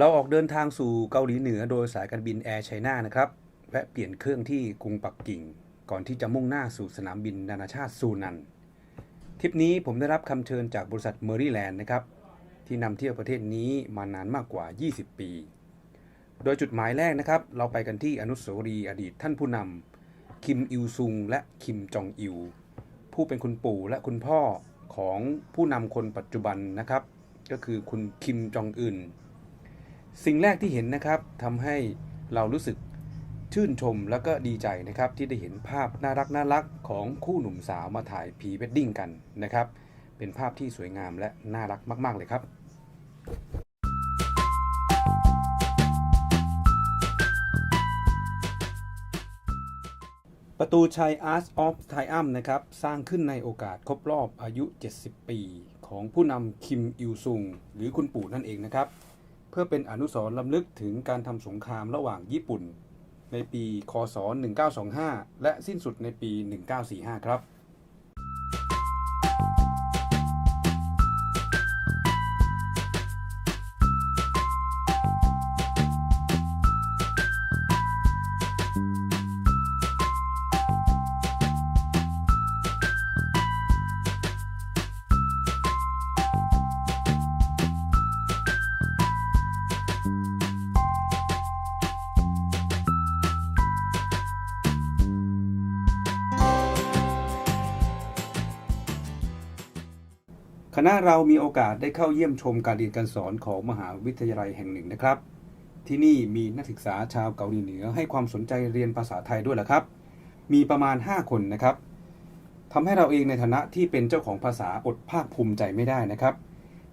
เราออกเดินทางสู่เกาหลีเหนือโดยสายการบินแอร์ไชน่านะครับแวะเปลี่ยนเครื่องที่กรุงปักกิ่ง ก่อนที่จะมุ่งหน้าสู่สนามบินนานาชาติซูนันทริปนี้ผมได้รับคำเชิญจากบริษัทเมอรี่แลนด์นะครับ ที่นำเที่ยวประเทศนี้มานานมากกว่า 20 ปี โดยจุดหมายแรกนะครับ เราไปกันที่อนุสาวรีย์อดีตท่านผู้นำคิมอิลซุงและคิมจองอิลผู้เป็นคุณปู่และคุณพ่อของผู้นำคนปัจจุบันนะครับ ก็คือคุณคิมจองอึน สิ่งแรกที่เห็นนะครับทำให้เรารู้สึกชื่นชมแล้วก็ดีใจนะครับที่ได้เห็นภาพน่ารักน่ารักของคู่หนุ่มสาวมาถ่ายพีเวดดิ้งกันนะครับ เป็นภาพที่สวยงามและน่ารักมาก ๆ เลยครับประตูชัย Art of Triumph นะครับ สร้างขึ้นในโอกาสครบรอบอายุ 70 ปี ของผู้นำคิมอิลซุง หรือคุณปู่นั่นเองนะครับ พื่อเป็นอนุสรณ์ลำลึกถึงการทำสงครามระหว่างญี่ปุ่น ในปี คศ 1925 และสิ้นสุดในปี 1945 ครับ คณะเรามีโอกาสได้เข้าเยี่ยมชมการเรียนการสอนของมหาวิทยาลัยแห่งหนึ่งนะครับ ที่นี่มีนักศึกษาชาวเกาหลีเหนือให้ความสนใจเรียนภาษาไทยด้วยล่ะครับ มีประมาณ 5 คนนะครับทำให้เราเองในฐานะที่เป็นเจ้าของภาษาอดภาคภูมิใจไม่ได้นะครับ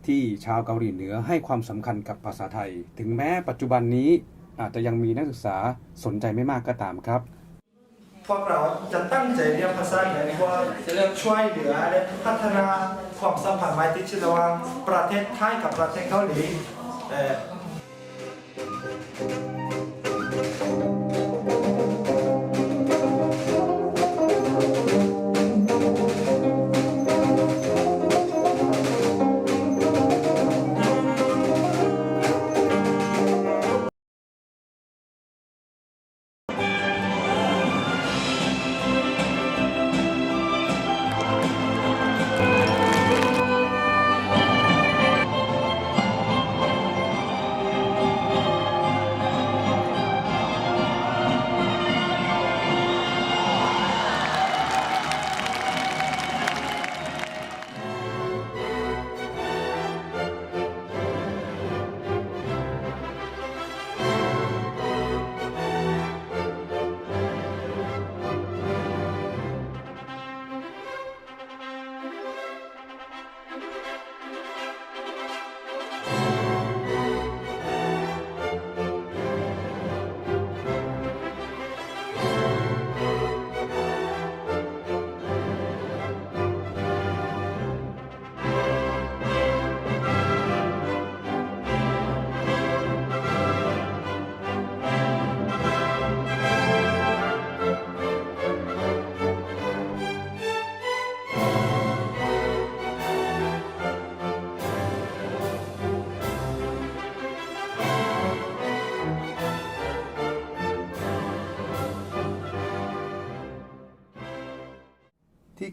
ที่ชาวเกาหลีเหนือให้ความสำคัญกับภาษาไทย ถึงแม้ปัจจุบันนี้อาจจะยังมีนักศึกษาสนใจไม่มากก็ตามครับ พวกเราจะตั้งใจเรียนภาษาอังกฤษเพื่อช่วยเหลือและพัฒนาความสัมพันธ์ไมตรีระหว่างประเทศไทยกับประเทศเกาหลี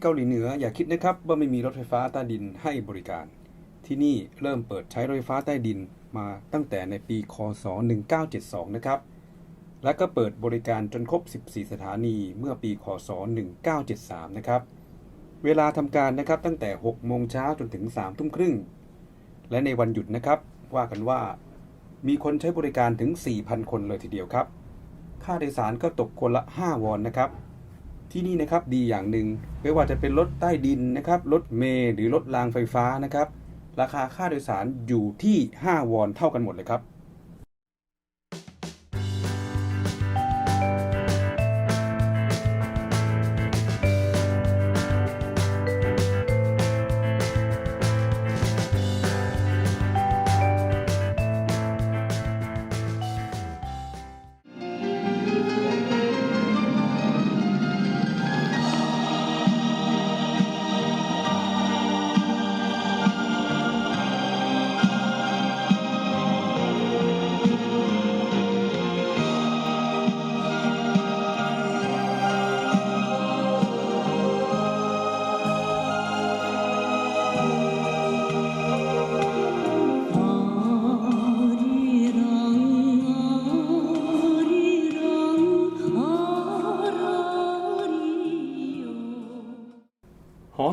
เอ่อที่เกาหลีเหนืออย่าคิดนะครับว่าไม่มีรถไฟฟ้าใต้ดินให้บริการ ที่นี่เริ่มเปิดใช้รถไฟฟ้าใต้ดินมาตั้งแต่ในปี คศ 1972 นะครับ และก็เปิดบริการจนครบ 14 สถานีเมื่อปี คศ 1973 นะครับ เวลาทำการนะครับตั้งแต่ 6 โมงเช้าจนถึง 3 ทุ่มครึ่ง และในวันหยุดนะครับ ว่ากันว่า มีคนใช้บริการถึง 4,000 คนเลยทีเดียวครับ ค่าโดยสารก็ตกคนละ 5 วอนนะครับ ที่นี่นะครับดีอย่างหนึ่งไม่ว่าจะเป็นรถใต้ดินนะครับรถเมล์หรือรถรางไฟฟ้านะครับ ราคาค่าโดยสารอยู่ที่ 5 วอนเท่ากันหมดเลยครับ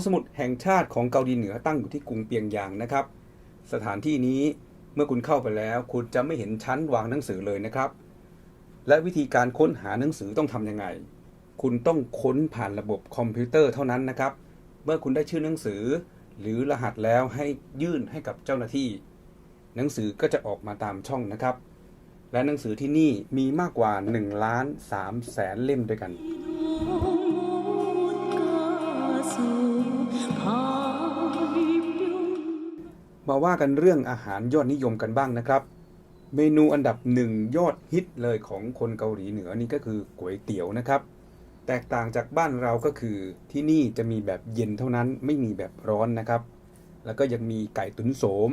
สมุดแห่งชาติของเกาหลีเหนือตั้งอยู่ที่กรุงเปียงยางนะครับ สถานที่นี้เมื่อคุณเข้าไปแล้ว คุณจะไม่เห็นชั้นวางหนังสือเลยนะครับ และวิธีการค้นหาหนังสือต้องทำยังไง คุณต้องค้นผ่านระบบคอมพิวเตอร์เท่านั้นนะครับ เมื่อคุณได้ชื่อหนังสือ หรือรหัสแล้วให้ยื่นให้กับเจ้าหน้าที่ หนังสือก็จะออกมาตามช่องนะครับ และหนังสือที่นี่มีมากกว่า1ล้าน3แสนเล่มด้วยกัน มาว่ากันเรื่องอาหารยอดนิยมกันบ้างนะครับ เมนูอันดับหนึ่งยอดฮิตเลยของคนเกาหลีเหนือนี่ก็คือก๋วยเตี๋ยวนะครับ แตกต่างจากบ้านเราก็คือที่นี่จะมีแบบเย็นเท่านั้นไม่มีแบบร้อนนะครับ แล้วก็ยังมีไก่ตุ๋นโสม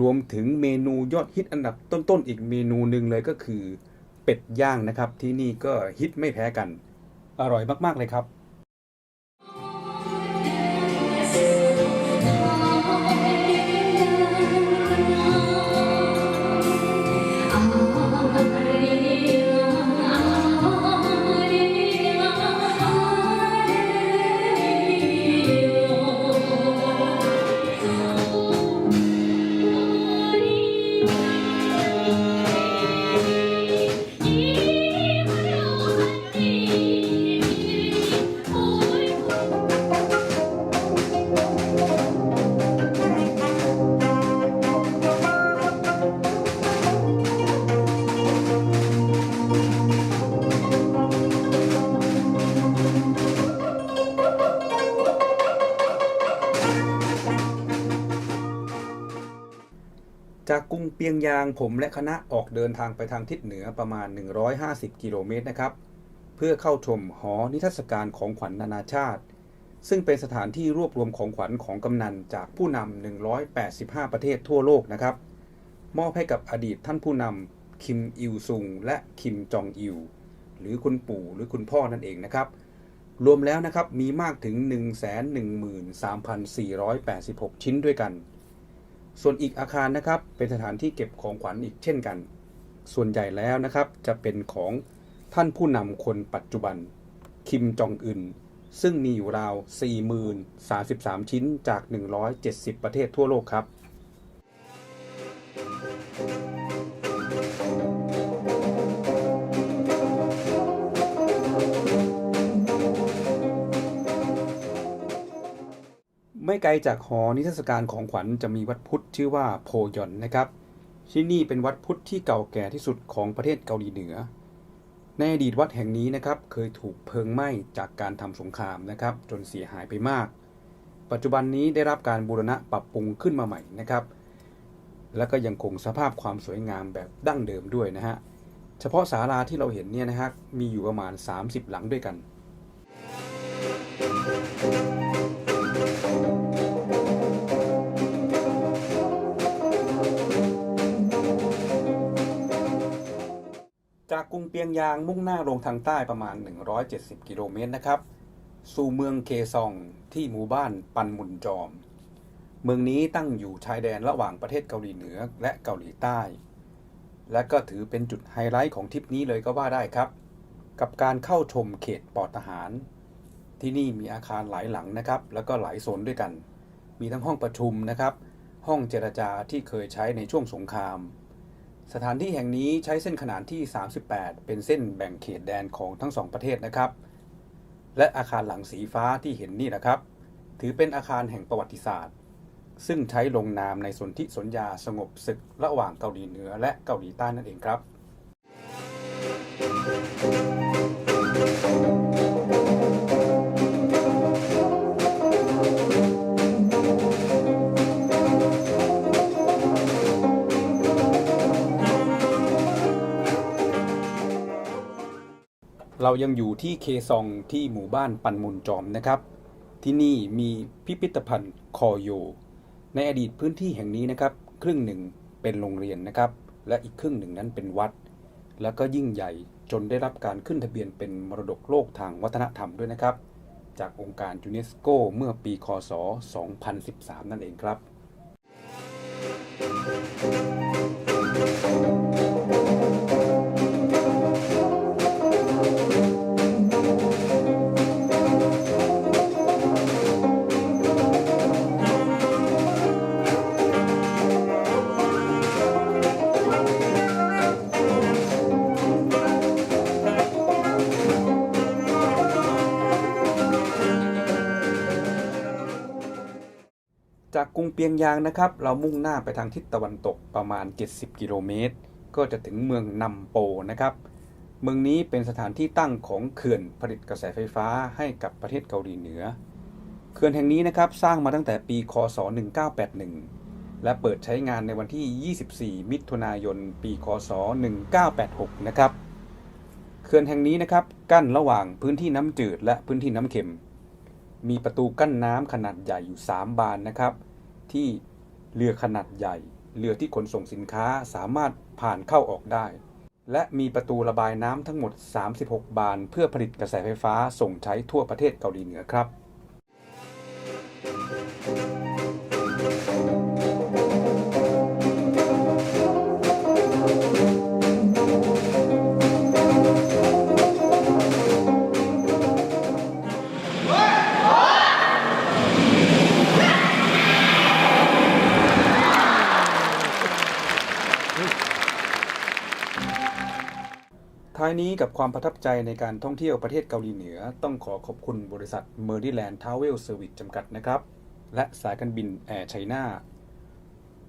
รวมถึงเมนูยอดฮิตอันดับต้นๆอีกเมนูหนึ่งเลยก็คือ เป็ดย่างนะครับ ที่นี่ก็ฮิตไม่แพ้กัน อร่อยมากๆเลยครับ รุงเปียงยางผมและคณะออกเดินทางไปทางทิศเหนือประมาณ 150 กิโลเมตรนะครับ เพื่อเข้าชมหอนิทรรศการของขวัญนานาชาติ ซึ่งเป็นสถานที่รวบรวมของขวัญของกำนันจากผู้นำ 185 ประเทศทั่วโลกนะครับ มอบให้กับอดีตท่านผู้นำคิมอิลซุงและคิมจองอิลหรือคุณปู่หรือคุณพ่อนั่นเองนะครับ รวมแล้วนะครับมีมากถึง 113,486 ชิ้นด้วยกัน ส่วนอีกอาคารนะครับเป็นสถานที่เก็บของขวัญอีกเช่นกัน ส่วนใหญ่แล้วนะครับจะเป็นของท่านผู้นำคนปัจจุบัน คิมจองอึน ซึ่งมีอยู่ราว 40,033 ชิ้นจาก 170 ประเทศทั่วโลกครับ ไม่ไกลจากหอนิทรรศการของขวัญจะมีวัดพุทธชื่อว่าโพยอนนะครับ ที่นี่เป็นวัดพุทธที่เก่าแก่ที่สุดของประเทศเกาหลีเหนือ ในอดีตวัดแห่งนี้นะครับเคยถูกเพลิงไหม้จากการทำสงครามนะครับ จนเสียหายไปมาก ปัจจุบันนี้ได้รับการบูรณะปรับปรุงขึ้นมาใหม่นะครับ แล้วก็ยังคงสภาพความสวยงามแบบดั้งเดิมด้วยนะฮะ เฉพาะศาลาที่เราเห็นเนี่ยนะฮะมีอยู่ประมาณ 30 หลังด้วยกัน จากกรุงเปียงยางมุ่งหน้าลงทางใต้ประมาณ 170 กิโลเมตรนะครับ สู่เมืองเคซองที่หมู่บ้านปันมุนจอม เมืองนี้ตั้งอยู่ชายแดนระหว่างประเทศเกาหลีเหนือและเกาหลีใต้ และก็ถือเป็นจุดไฮไลท์ของทริปนี้เลยก็ว่าได้ครับ กับการเข้าชมเขตปลอดทหาร ที่นี่มีอาคารหลายหลังนะครับ แล้วก็หลายโซนด้วยกัน มีทั้งห้องประชุมนะครับ ห้องเจรจาที่เคยใช้ในช่วงสงคราม สถานที่แห่งนี้ใช้เส้นขนานที่ 38 เป็นเส้นแบ่งเขตแดนของทั้งสองประเทศนะครับ และอาคารหลังสีฟ้าที่เห็นนี่นะครับ ถือเป็นอาคารแห่งประวัติศาสตร์ ซึ่งใช้ลงนามในสนธิสัญญาสงบศึกระหว่างเกาหลีเหนือและเกาหลีใต้นั่นเองครับ เรายังอยู่ที่เคซองที่หมู่บ้านปันมุนจอมนะครับ ที่นี่มีพิพิธภัณฑ์คอโย ในอดีตพื้นที่แห่งนี้นะครับ ครึ่งหนึ่งเป็นโรงเรียนนะครับ และอีกครึ่งหนึ่งนั้นเป็นวัด แล้วก็ยิ่งใหญ่จนได้รับการขึ้นทะเบียนเป็นมรดกโลกทางวัฒนธรรมด้วยนะครับ จากองค์การยูเนสโกเมื่อปีคศ 2013 นั่นเองครับเรุงเปียงยางนะครับ เรามุ่งหน้าไปทางทิศตะวันตกประมาณ 70 กิโลเมตร ก็จะถึงเมืองนำโปนะครับ เมืองนี้เป็นสถานที่ตั้งของเขื่อนผลิตกระแสไฟฟ้าให้กับประเทศเกาหลีเหนือ เขื่อนแห่งนี้นะครับสร้างมาตั้งแต่ปี คศ 1981 และเปิดใช้งานในวันที่ 24 มิถุนายน ปี คศ 1986 นะครับ เขื่อนแห่งนี้นะครับกั้นระหว่างพื้นที่น้ำจืดและพื้นที่น้ำเค็ม มีประตูกั้นน้ำขนาดใหญ่อยู่ 3 บานนะครับ ที่เรือขนาดใหญ่ เรือที่ขนส่งสินค้าสามารถผ่านเข้าออกได้ และมีประตูระบายน้ำทั้งหมด 36 บาน เพื่อผลิตกระแสไฟฟ้าส่งใช้ทั่วประเทศเกาหลีเหนือครับายนี้กับความประทับใจในการท่องเที่ยวประเทศเกาหลีเหนือ ต้องขอขอบคุณบริษัท m e r d i l a n d Travel Service จำกัดนะครับ และสายการบินแอร์ไชน่า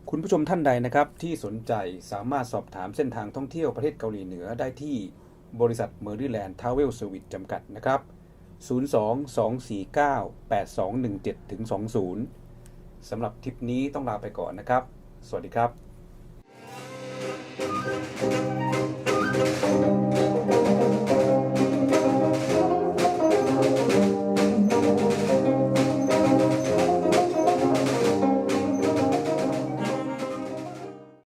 คุณผู้ชมท่านใดนะครับ ที่สนใจสามารถสอบถามเส้นทางท่องเที่ยวประเทศเกาหลีเหนือได้ที่บริษัท m e r d i l a n d Travel Service จำกัดนะครับ 02-249-8217-20 สำหรับทริปนี้ต้องลาไปก่อนนะครับ สวัสดีครับ